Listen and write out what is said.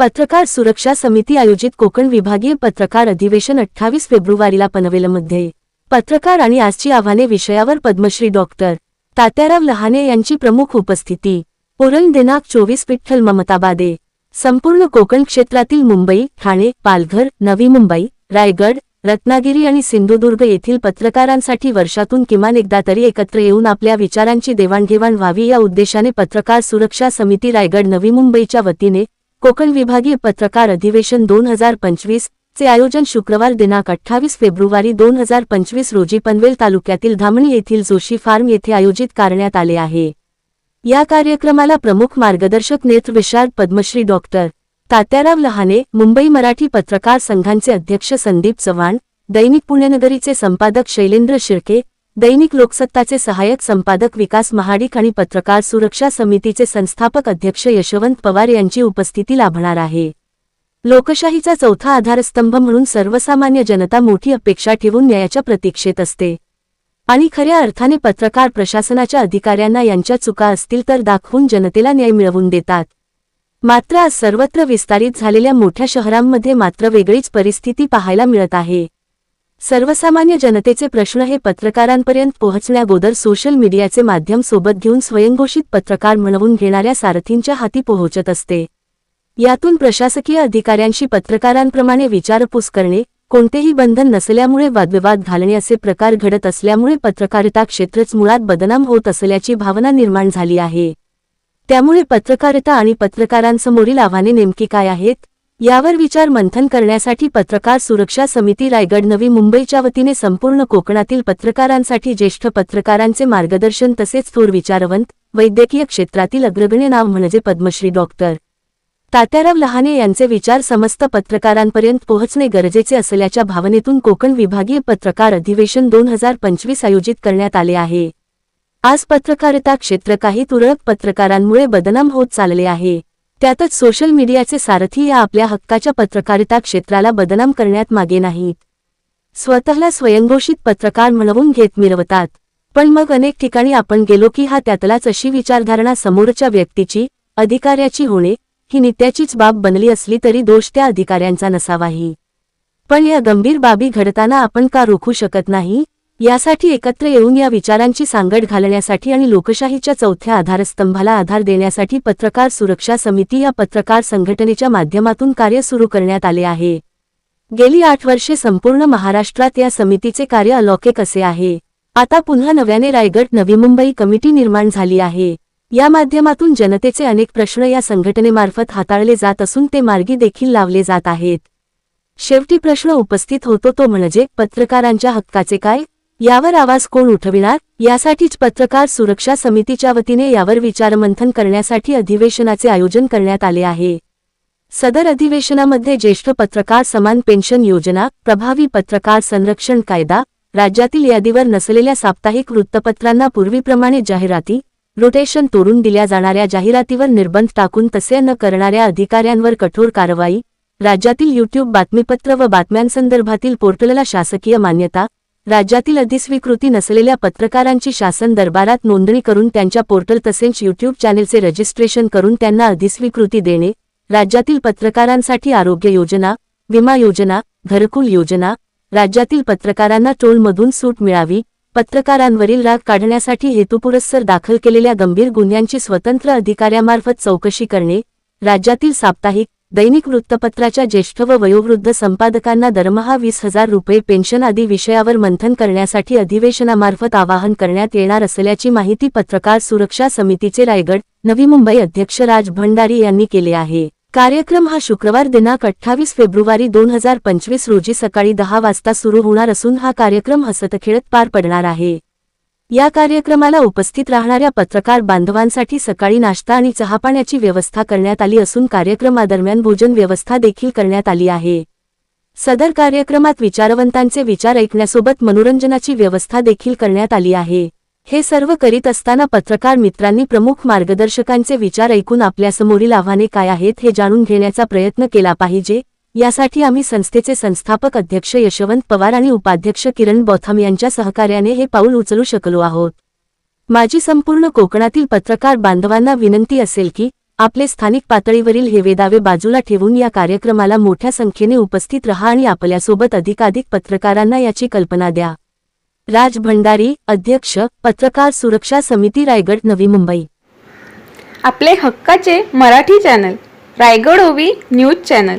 पत्रकार सुरक्षा समिती आयोजित कोकण विभागीय पत्रकार अधिवेशन अठ्ठावीस फेब्रुवारीला पनवेलमध्ये. पत्रकार आणि आजची आव्हाने विषयावर पद्मश्री डॉक्टर तात्याराव लहाने यांची प्रमुख उपस्थिती. पुरण दिनांक चोवीस विठ्ठल ममताबादे. संपूर्ण कोकण क्षेत्रातील मुंबई ठाणे पालघर नवी मुंबई रायगड रत्नागिरी आणि सिंधुदुर्ग येथील पत्रकारांसाठी वर्षातून किमान एकदा तरी एकत्र येऊन आपल्या विचारांची देवाणघेवाण व्हावी या उद्देशाने पत्रकार सुरक्षा समिती रायगड नवी मुंबईच्या वतीने कोकण विभागीय पत्रकार अधिवेशन दोन हजार पंचवीस चे आयोजन शुक्रवार दिनांक अठ्ठावीस फेब्रुवारी दोन हजार पंचवीस रोजी पनवेल तालुक्यातील धामणी येथील जोशी फार्म येथे आयोजित करण्यात आले आहे. या कार्यक्रमाला प्रमुख मार्गदर्शक नेत्रविशारद पद्मश्री डॉक्टर तात्याराव लहाने मुंबई मराठी पत्रकार संघांचे अध्यक्ष संदीप चव्हाण दैनिक पुण्यनगरीचे संपादक शैलेंद्र शिर्के दैनिक लोकसत्ताचे सहाय्यक संपादक विकास महाडिक आणि पत्रकार सुरक्षा समितीचे संस्थापक अध्यक्ष यशवंत पवार यांची उपस्थिती लाभणार आहे. लोकशाहीचा चौथा आधारस्तंभ म्हणून सर्वसामान्य जनता मोठी अपेक्षा ठेवून न्यायाच्या प्रतीक्षेत असते. आणि खऱ्या अर्थाने पत्रकार प्रशासनाच्या अधिकाऱ्यांना यांच्या चुका असतील तर दाखवून जनतेला न्याय मिळवून देतात. मात्र आज सर्वत्र विस्तारित झालेल्या मोठ्या शहरांमध्ये मात्र वेगळीच परिस्थिती पाहायला मिळत आहे. सर्वसामान्य जनतेचे प्रश्न हे पत्रकारांपर्यंत पोहोचण्यागोदर सोशल मीडियाचे माध्यम सोबत घेऊन स्वयंघोषित पत्रकार म्हणवून घेणाऱ्या सारथींच्या हाती पोहोचत असते. यातून प्रशासकीय अधिकाऱ्यांशी पत्रकारांप्रमाणे विचारपूस करणे कोणतेही बंधन नसल्यामुळे वादविवाद घालणे असे प्रकार घडत असल्यामुळे पत्रकारिता क्षेत्रच मुळात बदनाम होत असल्याची भावना निर्माण झाली आहे. त्यामुळे पत्रकारिता आणि पत्रकारांसमोरील आव्हाने नेमकी काय आहेत? यावर विचार मंथन करण्यासाठी पत्रकार सुरक्षा समिती रायगड नवी मुंबईच्या वतीने संपूर्ण कोकणातील पत्रकारांसाठी ज्येष्ठ पत्रकारांचे मार्गदर्शन तसेच थोर विचारवंत वैद्यकीय क्षेत्रातील अग्रगण्य नाव म्हणजे पद्मश्री डॉक्टर तात्याराव लहाने यांचे विचार समस्त पत्रकारांपर्यंत पोहोचणे गरजेचे असल्याच्या भावनेतून कोकण विभागीय पत्रकार अधिवेशन दोन हजार पंचवीस आयोजित करण्यात आले आहे. आज पत्रकारिता क्षेत्र काही तुरळक पत्रकारांमुळे बदनाम होत चालले आहे. त्यातच सोशल मीडियाचे सारथी या आपल्या हक्काच्या पत्रकारिता क्षेत्राला बदनाम करण्यात मागे नाहीत. स्वतःला स्वयंघोषित पत्रकार म्हणवून घेत मिरवतात. पण मग अनेक ठिकाणी आपण गेलो की हा त्यातलाच अशी विचारधारणा समोरच्या व्यक्तीची अधिकाऱ्याची होणे ही नित्याचीच बाब बनली असली तरी दोष त्या अधिकाऱ्यांचा नसावाही. पण या गंभीर बाबी घडताना आपण का रोखू शकत नाही? यासाठी एकत्र येऊन या विचारांची सांगड घालण्यासाठी आणि लोकशाहीच्या चौथ्या आधारस्तंभाला आधार देण्यासाठी पत्रकार सुरक्षा समिती या पत्रकार संघटनेच्या माध्यमातून कार्य सुरू करण्यात आले आहे. गेली आठ वर्षे संपूर्ण महाराष्ट्रात या समितीचे कार्य अलौकिक असे आहे. आता पुन्हा नव्याने रायगड नवी मुंबई कमिटी निर्माण झाली आहे. या माध्यमातून जनतेचे अनेक प्रश्न या संघटनेमार्फत हाताळले जात असून ते मार्गी देखील लावले जात आहेत. शेवटी प्रश्न उपस्थित होतो तो म्हणजे पत्रकारांच्या हक्काचे काय? यावर आवाज कोण उठविणार? यासाठीच पत्रकार सुरक्षा समितीच्या वतीने यावर विचारमंथन करण्यासाठी अधिवेशनाचे आयोजन करण्यात आले आहे. सदर अधिवेशनामध्ये ज्येष्ठ पत्रकार समान पेन्शन योजना प्रभावी पत्रकार संरक्षण कायदा राज्यातील यादीवर नसलेल्या साप्ताहिक वृत्तपत्रांना पूर्वीप्रमाणे जाहिराती रोटेशन तोडून दिल्या जाणाऱ्या जाहिरातीवर निर्बंध टाकून तसे न करणाऱ्या अधिकाऱ्यांवर कठोर कारवाई राज्यातील युट्यूब बातमीपत्र व बातम्यांसंदर्भातील पोर्टलला शासकीय मान्यता राज्यातील अधिस्वीकृती नसलेल्या पत्रकारांची शासन दरबारात नोंदणी करून त्यांच्या पोर्टल तसेच यूट्यूब चॅनेलचे रजिस्ट्रेशन करून त्यांना अधिस्वीकृती देणे राज्यातील पत्रकारांसाठी आरोग्य योजना विमा योजना घरकुल योजना राज्यातील पत्रकारांना टोलमधून सूट मिळावी पत्रकारांवरील राग काढण्यासाठी हेतुपुरस्सर दाखल केलेल्या गंभीर गुन्ह्यांची स्वतंत्र अधिकाऱ्यामार्फत चौकशी करणे राज्यातील साप्ताहिक दैनिक वृत्तपत्राच्या ज्येष्ठ व वयोवृद्ध संपादकांना दरमहा वीस हजार रुपये पेन्शन आदी विषयावर मंथन करण्यासाठी अधिवेशनामार्फत आवाहन करण्यात येणार असल्याची माहिती पत्रकार सुरक्षा समितीचे रायगड नवी मुंबई अध्यक्ष राज भंडारी यांनी केले आहे. कार्यक्रम हा शुक्रवार दिनांक अठ्ठावीस फेब्रुवारी दोन हजार पंचवीस रोजी सकाळी दहा वाजता सुरू होणार असून हा कार्यक्रम हसतखेळत पार पडणार आहे. या कार्यक्रमाला उपस्थित राहणाऱ्या पत्रकार बांधवांसाठी सकाळी नाश्ता आणि चहापाण्याची व्यवस्था करण्यात आली असून कार्यक्रमादरम्यान भोजन व्यवस्था देखील करण्यात आली आहे. सदर कार्यक्रमात विचारवंतांचे विचार ऐकण्यासोबत मनोरंजनाची व्यवस्था देखील करण्यात आली आहे. हे सर्व करीत असताना पत्रकार मित्रांनी प्रमुख मार्गदर्शकांचे विचार ऐकून आपल्यासमोरील आव्हाने काय आहेत हे जाणून घेण्याचा प्रयत्न केला पाहिजे यासाठी आम्ही संस्थेचे संस्थापक अध्यक्ष यशवंत पवार आणि उपाध्यक्ष किरण बौथम यांच्या सहकार्याने हे पाऊल उचलू शकलो आहोत. माझी संपूर्ण कोकणातील पत्रकार बांधवांना विनंती असेल की आपले स्थानिक पातळीवरील हेवेदावे बाजूला ठेवून या कार्यक्रमाला मोठ्या संख्येने उपस्थित रहा आणि आपल्यासोबत अधिकाधिक पत्रकारांना याची कल्पना द्या. राज भंडारी अध्यक्ष पत्रकार सुरक्षा समिती रायगड नवी मुंबई. आपले हक्काचे मराठी चॅनल रायगड ओवी न्यूज चॅनल.